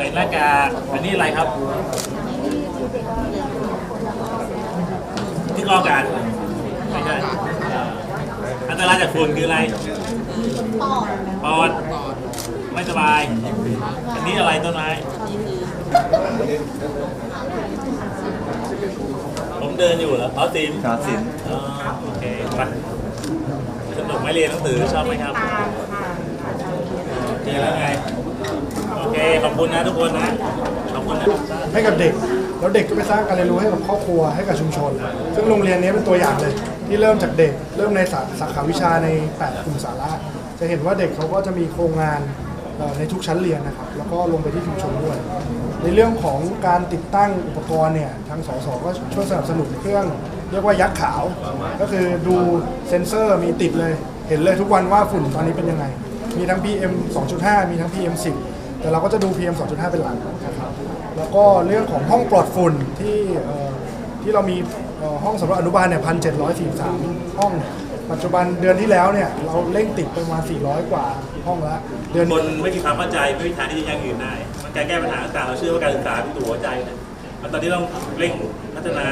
ส่หน้ากากอันนี้อะไรครับที่กรองอากาศไม่ใช่อันตรายจากฝุ่นคืออะไรปอดไม่สบาย อันนี้อะไรต้นไม้ผมเดินอยู่เหรออ๋อสิมครับสินอ๋อโอเคไปสนุกไหมเรียนหนังสือชอบไหมครับดีแล้วไงโอเค ขอบคุณนะทุกคนนะ ขอบคุณนะให้กับเด็ก แล้วเด็กก็ไปสร้างการเรียนรู้ให้กับครอบครัวให้กับชุมชน ซึ่งโรงเรียนนี้เป็นตัวอย่างเลย ที่เริ่มจากเด็ก เริ่มในสาสาขาวิชาใน8กลุ่มสาระ จะเห็นว่าเด็กเขาก็จะมีโครงงานในทุกชั้นเรียนนะครับ แล้วก็ลงไปที่ชุมชนด้วย ในเรื่องของการติดตั้งอุปกรณ์เนี่ยทางสสก็ช่วยสนับสนุนเครื่อง เรียกว่ายักษ์ขาว ก็คือดูเซ็นเซอร์มีติดเลย เห็นเลยทุกวันว่าฝุ่นตอนนี้เป็นยังไง มีทั้ง PM 2.5 มีทั้ง PM 10 แต่เราก็จะดู PM 2.5 เป็นหลักนะครับแล้วก็เรื่องของห้องปลอดฝุ่นที่เอ่อที่เรามีเอ่อห้องสำหรับอนุบาลเนี่ยพันเจ็ดร้อยสี่สามห้องปัจจุบันเดือนที่แล้วเนี่ยเราเร่งติดไปประมาณ400 กว่าห้องละเดือน คนไม่มีความเข้าใจไม่มีทางที่จะยั่งยืนได้มันการแก้ปัญหาต่างๆเราเชื่อว่าการศึกษาเป็นตัวหัวใจนะมันตอนนี้ต้องเร่งพัฒนา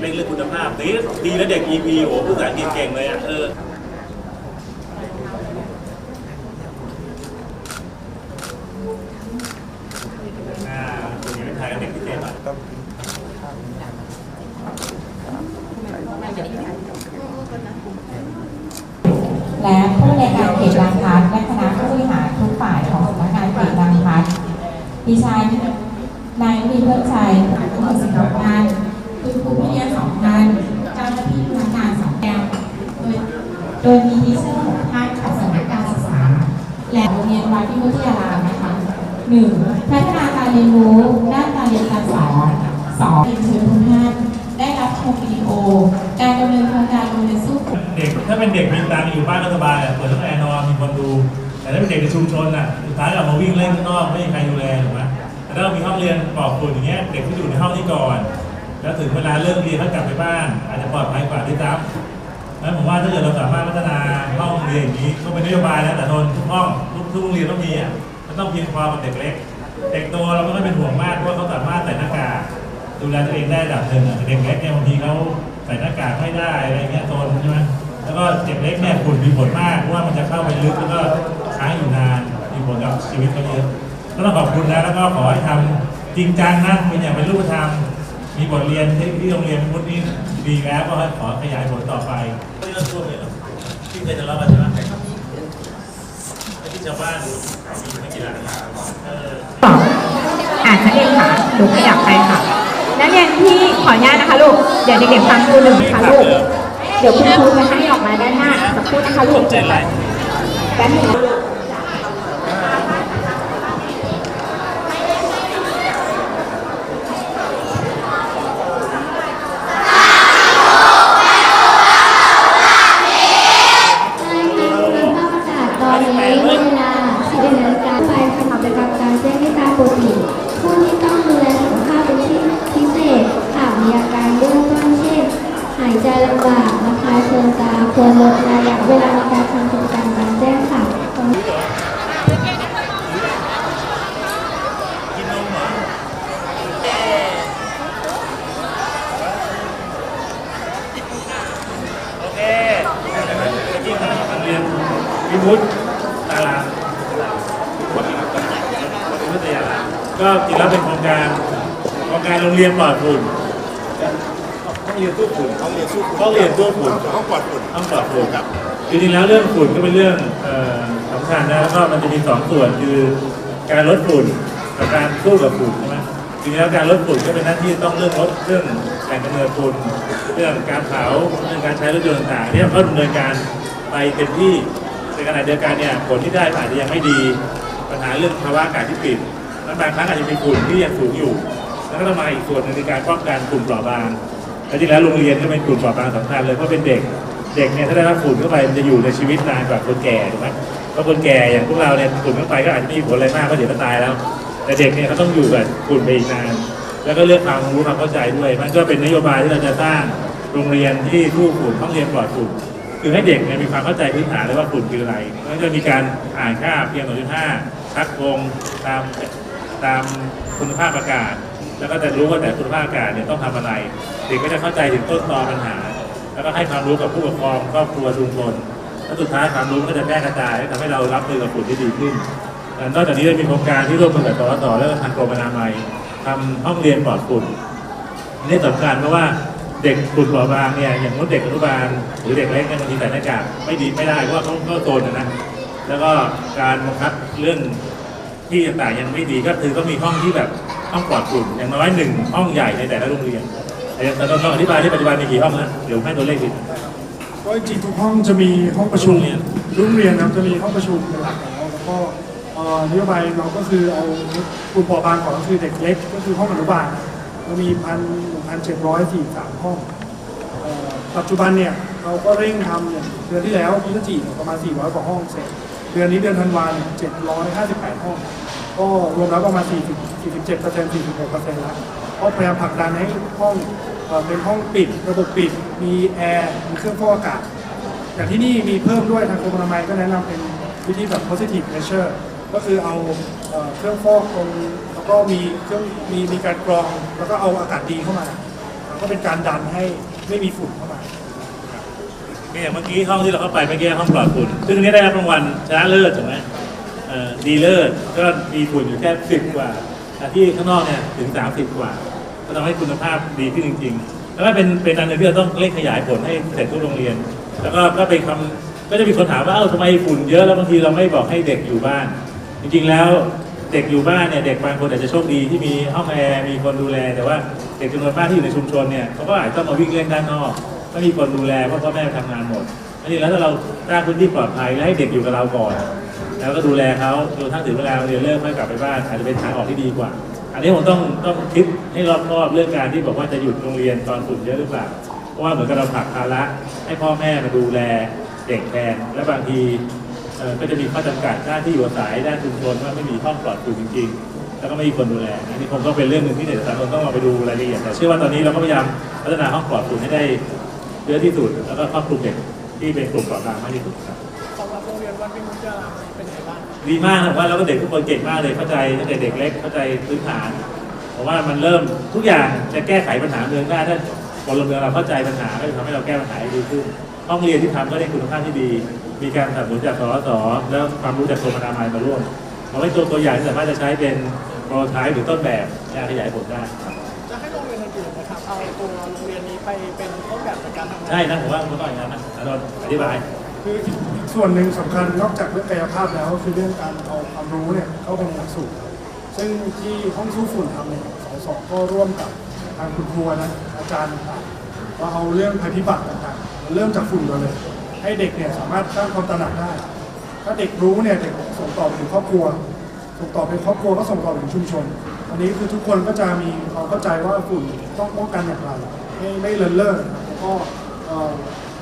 เร่งเรื่องคุณภาพนี่ดีแล้วเด็ก EP โอ้โหภาษาอังกฤษเก่งเลยอะเออาตัวนี้เป็นไทยกับเด็กพิเศษอะ และผู้ในการเขตบางพลัดและคณะผู้บริหารทุกฝ่ายของสำนักงานเขตบางพลัดดิฉันนายวิเพื่อนชัยผู้บริหารงานคุณครูพิทยาสองท่านเจ้าหน้าที่พนักงานสองแก้วโดยโดยมีดิฉันหกท่านของสำนักการศึกษา และโรงเรียนวัดพิมุติยารามนะคะหนึ่งพัฒนาการเรียนรู้ด้านการเรียนการสอนสองเรียนเชิญทุกท่าน รับชมวิดีโอ การดำเนินโครงการโรงเรียนสู้เด็กถ้าเป็นเด็กมีตังค์อยู่บ้านก็สบายอะเปิดทั้งแอร์นอนมีคนดู แต่ถ้าเป็นเด็กในชุมชนอะสุดท้ายออกมาวิ่งเล่นข้างนอกไม่มีใครดูแลถูกไหมแต่ถ้าเรามีห้องเรียนปลอดฝุ่นอย่างเงี้ยเด็กที่อยู่ในห้องนี้ก่อน แล้วถึงเวลาเลิกเรียนเขากลับไปบ้าน อาจจะปลอดภัยกว่าด้วยซ้ำนั้นผมว่าถ้าเกิดเราสามารถพัฒนาห้องเรียนอย่างนี้ก็เป็นนโยบายแล้วแต่ทนทุกห้องทุกทุกโรงเรียนต้องมีอะมันต้องเพียงพอกับเด็กเล็ก เด็กโตเราไม่ต้องเป็นห่วงมากเพราะว่าเขาสามารถใส่หน้ากาก ดูแลตัวเองได้ระดับหนึ่งแต่เด็กเล็กเนี่ยบางทีเขาใส่หน้ากากไม่ได้อะไรเงี้ยโซนใช่ไหมแล้วก็เด็กเล็กเนี่ยฝุ่นมีผลมากเพราะว่ามันจะเข้าไปลึกแล้วก็ค้างอยู่นานมีผลกับชีวิตเขาเยอะก็ต้องขอบคุณนะแล้วก็ขอให้ทำจริงจังนะเป็นอย่างเป็นรูปธรรมมีบทเรียนที่ที่โรงเรียนพุทธนี่ดีแล้วก็ขอขยายผลต่อไปที่เราช่วงเลยที่เคยทะเลาะกันใช่ไหมอ้ที่ชาวบ้านมีไม่กี่หลังเอออ่านักเรียนค่ะหนูขยับไปค่ะ นักเรียนที่ขออนุญาตนะคะลูก เดี๋ยวเด็กๆฟังครูหนึ่งค่ะลูก เดี๋ยวคุณครูจะให้ออกมาด้านหน้าสักครู่นะคะลูกเจ็ดไรแป๊บนึงพิ รงการโรงเรียนปลอดฝุ่นห้องเรียนตู้ฝุ่นห้องเรียนตู้ห้องเรียนตู้ฝุ่นห้องปลอดฝุ่นห้องปลอดฝุ่นครับจริงๆแล้วเรื่องฝุ่นก็เป็นเรื่องเอ่อสำคัญนะแล้วก็มันจะมีสองส่วนคือการลดฝุ่นกับการสู้กับฝุ่นใช่ไหมจริงๆแล้วการลดฝุ่นก็เป็นหน้าที่ต้องเรื่องลดเรื่องการกำเนิดฝุ่นเรื่องการเผาเรื่องการใช้รถยนต์ต่างๆเนี่ยก็ดำเนินการไปเต็มที่ในขณะเดียวกันเนี่ยผลที่ได้อาจจะยังไม่ดี ปัญหาเรื่องภาวะอากาศที่ปิดและบางครั้งอาจจะมีฝุ่นที่ยังสูงอยู่ แล้วก็ต้องมาอีกส่วนในการป้องกันกลุ่มเปราะบางและจริงแล้วโรงเรียนก็เป็นกลุ่มเปราะบางสำคัญเลยเพราะเป็นเด็กเด็กเนี่ยถ้าได้รับฝุ่นเข้าไปมันจะอยู่ในชีวิตนานกว่าคนแก่ถูกไหมเพราะคนแก่อย่างพวกเราเนี่ยฝุ่นเข้าไปก็อาจจะไม่มีผลอะไรมากเพราะเดี๋ยวก็ตายแล้ว แต่เด็กเนี่ยเขาต้องอยู่กับฝุ่นไปอีกนาน แล้วก็เรื่องความรู้ความเข้าใจด้วย มันก็เป็นนโยบายที่เราจะสร้างโรงเรียนที่ทู่ฝุ่นต้องเรียนปลอดฝุ่นคือให้เด็กเนี่ยมีความเข้าใจพื้นฐานเลยว่าฝุ่นคืออะไรแล้วก็จะมีการอ่านค่าเพียง 2.5ทักวงตามตามคุณภาพอากาศ แล้วก็จะรู้ว่าแต่คุณภาพอากาศเนี่ยต้องทำอะไร เด็กก็จะเข้าใจถึงต้นตอปัญหา แล้วก็ให้ความรู้กับผู้ปกครองครอบครัวชุมชนแล้วสุดท้ายความรู้ก็จะแพร่กระจายทำให้เรารับมือกับฝุ่นที่ดีขึ้นนอกจากนี้ยังมีโครงการที่ร่วมมือกับสสและทางกรมอนามัยทำห้องเรียนปลอดฝุ่นนี่สำคัญเพราะว่าเด็กกลุ่มเปราะบางเนี่ยอย่างมดเด็กอนุบาลหรือเด็กเล็กเนี่ยบางทีใส่หน้ากากไม่ดีไม่ได้เพราะว่าเขาเขาโซนนนะแล้วก็การบังคับเรื่อง ที่ต่างๆยังไม่ดีก็คือต้องมีห้องที่แบบห้องปลอดฝุ่นอย่างน้อยหนึ่งห้องใหญ่ในแต่ละโรงเรียนแต่แต่ต้องอธิบายที่ปัจจุบันมีกี่ห้องนะเดี๋ยวให้ตัวเลขผิดก็จริงๆทุกห้องจะมีห้องประชุมโรงเรียนทุกโรงเรียนนะครับจะมีห้องประชุมเป็นหลักแล้วแล้วก็เอ่อนโยบายเราก็คือเอากลุ่มเปราะบางก่อนก็คือเด็กเล็กก็คือห้องอนุบาลเรามีพันหนึ่งพันเจ็ดร้อยสี่สามห้องเอ่อปัจจุบันเนี่ยเราก็เร่งทำอย่างเดือนที่แล้วพฤศจิกายนประมาณ400กว่าห้องเสร็จ เดือนนี้เดือนธันวาเนี่ย758 ห้อง ก็รวมแล้วประมาณ 40 47เปอร์เซ็นต์46เปอร์เซ็นต์แล้วก็พยายามผลักดันให้ห้องเป็นห้องปิด ระบบปิด มีแอร์ มีเครื่องฟอกอากาศอย่ที่นี่มีเพิ่มด้วยทางกรมอนามัยก็แนะนำเป็นวิธีแบบ positive measure ก็คือเอาเครื่องฟอกตรงแล้วก็มีเครื่องมีมีการกรอง แล้วก็เอาอากาศดีเข้ามา ก็เป็นการดันให้ไม่มีฝุ่นเข้ามา นี่อย่างเมื่อกี้ห้องที่เราเข้าไปเมื่อกี้ห้องปลอดฝุ่น ซึ่งนี้ได้รับรางวัลชนะเลิศถูกไหมเอ่อดีเลิศก็มีฝุ่นอยู่แค่สิบกว่าแต่ที่ข้างนอกเนี่ยถึงสามสิบกว่า ก็ทำให้คุณภาพดีขึ้นจริง ๆ แล้วก็เป็นเป็นอันหนึงที่เราต้องเร่งขยายผลให้เสร็จทุกโรงเรียน แล้วก็ก็เป็นคำก็จะมีคนถามว่าเอ้าทำไมฝุ่นเยอะแล้วบางทีเราไม่บอกให้เด็กอยู่บ้าน จริงๆแล้วเด็กอยู่บ้านเนี่ยเด็กบางคนอาจจะโชคดีที่มีห้องแอร์มีคนดูแล แต่ว่าเด็กจำนวนมากที่อยู่ในชุมชนเนี่ยเขาก็อาจจะต้องมาวิ่งเล่นด้านนอก ไม่มีคนดูแลเพราะพ่อแม่ทำงานหมดอันนี้แล้วถ้าเราสร้างพื้นที่ปลอดภัยและให้เด็กอยู่กับเราก่อน แล้วก็ดูแลเขาจนทั้งถึงเวลาเรียนเลิกค่อยกลับไปบ้านอาจจะเป็นทางออกที่ดีกว่า อันนี้ผมต้องต้องคิดให้รอบคอบเรื่องการที่บอกว่าจะหยุดโรงเรียนตอนฝุ่นเยอะหรือเปล่าเพราะว่าเหมือนกับเราผลักภาระให้พ่อแม่มาดูแลเด็กแทนและบางทีก็จะมีข้อจำกัดด้านที่อยู่อาศัยด้านชุมชนว่าไม่มีห้องปลอดฝุ่นจริง ๆ แล้วก็ไม่มีคนดูแลอันนี้คงต้องเป็นเรื่องหนึ่งที่เด็กสากลต้องมาไปดูรายละเอียดแต่เชื่อว่าตอนนี้เราก็พยายามพัฒนาห้องปลอดฝุ่นให้ได้ เยอะที่สุด แล้วก็ครอบคลุมเด็กที่เป็นกลุ่มเปราะบางมากที่สุดครับสำหรับโรงเรียนวัดพิมุจารามเป็นไงบ้างดีมากนะผมว่าเราก็เด็กทุกคนเก่งมากเลยเข้าใจตั้งแต่เด็กเล็กเข้าใจพื้นฐานผมว่ามันเริ่มทุกอย่างจะแก้ไขปัญหาเมืองได้ถ้าพลเมืองเราเข้าใจปัญหาก็จะทำให้เราแก้ปัญหาได้ดีขึ้นห้องเรียนที่ทำก็ได้คุณภาพที่ดี มีการสนับสนุนจากสสแล้วความรู้จากกรมอนามัยมาร่วมทำให้ตัวตัวอย่างที่สามารถจะใช้เป็นโปรโตไทป์หรือต้นแบบในการขยายผลได้ครับ เอาตัวโรงเรียนนี้ไปเป็นต้นแบบในการทำงาน ใช่นะผมว่าผมต้องอย่างนั้นนะอานนท์อธิบาย คืออีกส่วนหนึ่งสำคัญนอกจากเรื่องกายภาพแล้วก็คือเรื่องการเอาความรู้เนี่ยเข้าไปในหลักสูตรซึ่งที่ห้องสู้ฝุ่นทำเนี่ยสสก็ร่วมกับทางคุณครูนะอาจารย์ต่างๆว่าเอาเรื่องภัยพิบัติต่างๆเริ่มจากฝุ่นก่อนเลย ให้เด็กเนี่ยสามารถสร้างความตระหนักได้ ถ้าเด็กรู้เนี่ยเด็กส่งต่อไปถึงครอบครัว ส่งต่อไปครอบครัวก็ส่งต่อไปถึงชุมชน อันนี้คือทุกคนก็จะมีความเข้าใจว่าฝุ่นต้องป้องกันอย่างไรไม่ไม่เลินเล่อแล้วก็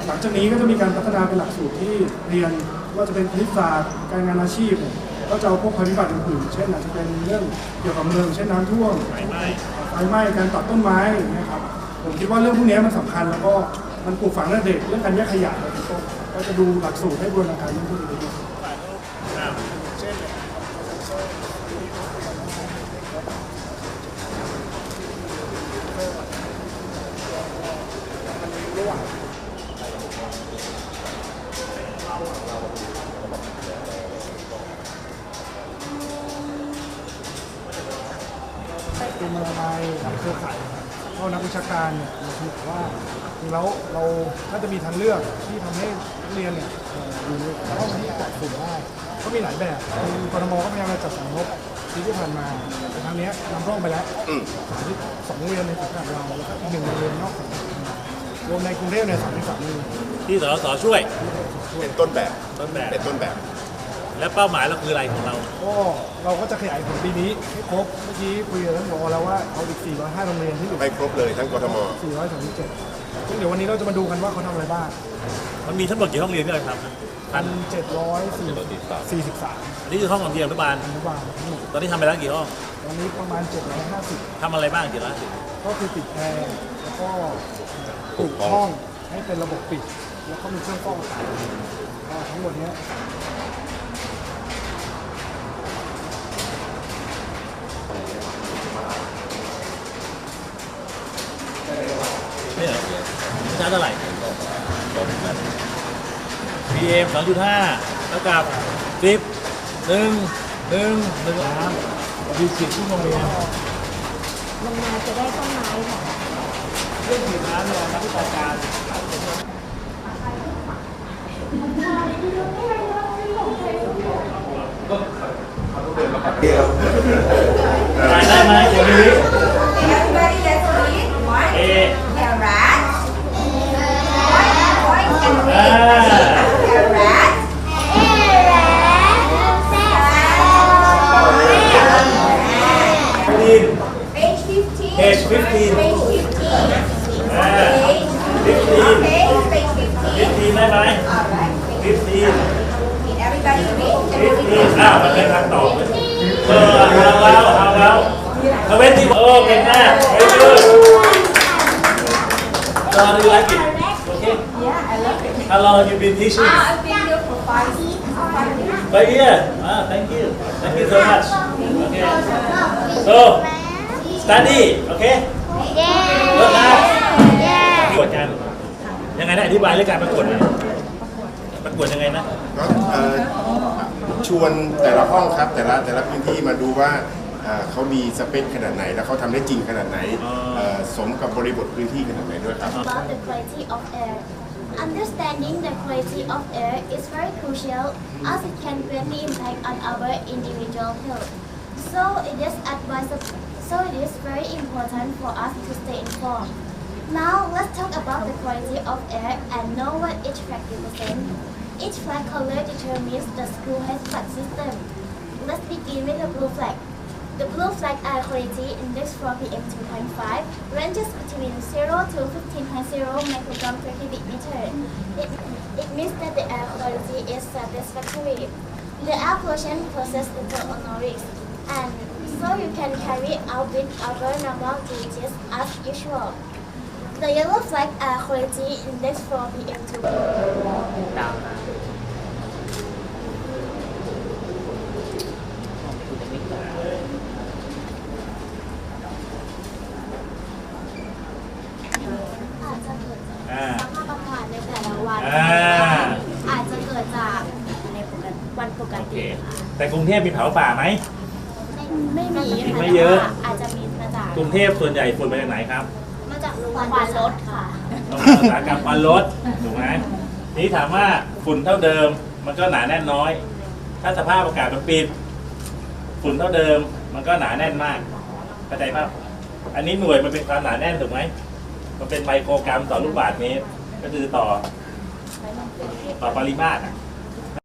หลังจากนี้ก็จะมีการพัฒนาเป็นหลักสูตรที่เรียนว่าจะเป็นคณิตศาสตร์การงานอาชีพเนี่ยก็จะเอาพวกภัยพิบัติอื่นๆเช่นอาจจะเป็นเรื่องเกี่ยวกับเมืองเช่นน้ำท่วมไฟไหม้ไฟไหม้การตัดต้นไม้อย่างเงี้ยครับผมคิดว่าเรื่องพวกนี้มันสำคัญแล้วก็มันปลูกฝังในเด็กเรื่องการแยกขยะอะไรเป็นต้นก็จะดูหลักสูตรให้บูรณาการเรื่องพวกนี้ด้วย อ้าว กรมอนามัยทางเครือข่ายก็นักวิชาการเนี่ยเราคิดว่าจริงแล้วเราถ้าจะมีทางเลือกที่ทำให้นักเรียนเนี่ยเอ่ออยู่ในสภาพที่ปลอดฝุ่นได้ก็มีหลายแบบคือกรทมก็พยายามจะจัดสรรงบที่ที่ผ่านมาแต่ครั้งเนี้ยนำร่องไปแล้วที่สองโรงเรียนในสังกัดเราแล้วก็อีกหนึ่งโรงเรียนนอกสังกัดรวมในกรุงเทพเนี่ยสามสิบสามโรงเรียนที่สสช่วย เป็นต้นแบบ ต้นแบบ เป็นต้นแบบ และเป้าหมายเราคืออะไรของเรา ก็เราก็จะขยายผลปีนี้ให้ครบ เมื่อกี้คุยกับท่านผอแล้วว่าเอาอีก405โรงเรียนที่อยู่ให้ครบเลยทั้งกทม 437ซึ่งเดี๋ยววันนี้เราจะมาดูกันว่าเขาทำอะไรบ้างมันมีทั้งหมดกี่ห้องเรียนที่เราทำนะพัน1,743อันนี้คือห้องของเรียนอนุบาลอนุบาลทั้งหมดตอนนี้ทำไปแล้วกี่ห้องตอนนี้ประมาณ 750 ทำอะไรบ้างกี่ร้านสิก็คือติดแอร์แล้วก็ปลูกห้องให้เป็นระบบปิด แล้วก็มีเครื่องฟอกอากาศก็ทั้งหมดเนี้ย เนี่ยชาร์จเท่าไหร่ PM สองจุเท่ากับ10 1 1หนึ่งหนึ่งสาำดีสิบทุกโรงเรียนลงมาจะได้ต้นไม้ค่ะเรื่องสีน้ำเนี่ยนักวิชาการก็เขาต้องเดินมาปับเดียว ได้ไหมอย่างนี้ Everybody let's read. One, เอ carrot. อ่า Carrot. Page 15 Page 15. Page 15 Page 15. อ่า Page 15 Okay, page 15. 15ได้ไหม Alright. 15 Everybody read. 15อ้าวมันเป็นคำตอบเลยเออเอาแล้วเอาแล้วทเวน ตี้โอ้เก่งมาก very good so how do you like it okay Yeah, I love it. how long have you been teaching Ah, I've been here for five, five years. five years ah thank you thank you so much okay so study okay work hard ประกวดกันยังไงนะอธิบายเรื่องการประกวดหน่อยประกวดยังไงนะ ก็เอ่อชวนแต่ละห้องครับแต่ละแต่ละพื้นที่มาดูว่า อ่าเขามีสเปคขนาดไหน แล้วเขาทำได้จริงขนาดไหน อ๋อ เอ่อสมกับบริบทพื้นที่ขนาดไหนด้วยครับ about the quality of air. Understanding the quality of air is very crucial as it can greatly impact on our individual health. So it is advisable, so it is very important for us to stay informed. Now let's talk about the quality of air and know what each flag represents. Each flag color determines the school health flag system. Let's begin with the blue flag. The blue flag air quality index for PM2.5 ranges between 0 to 15.0 microgram per cubic meter. It, it means that the air quality is satisfactory. The air pollution process is or risk, and so you can carry out with other normal duties as usual. The yellow flag air quality index for PM2. งเทพมีเผาป่าไหม ไม่ไม่มีค่ะไม่เยอะ แต่ว่าอาจจะมีมาจากกรุงเทพส่วนใหญ่ฝุ่นมาจากไหนครับมาจากควันรถค่ะต้องอุตสาหกรรมควันรถถูกไหมทีนี้ถามว่าฝุ่นเท่าเดิม มันก็หนาแน่นน้อย ถ้าสภาพอากาศมันปิด ฝุ่นเท่าเดิม มันก็หนาแน่นมากเข้าใจป่ะอันนี้หน่วยมันเป็นความหนาแน่นถูกไหมมันเป็นไมโครกรัมต่อลูกบาศก์เมตรก็คือต่อ ต่อปริมาตรอะ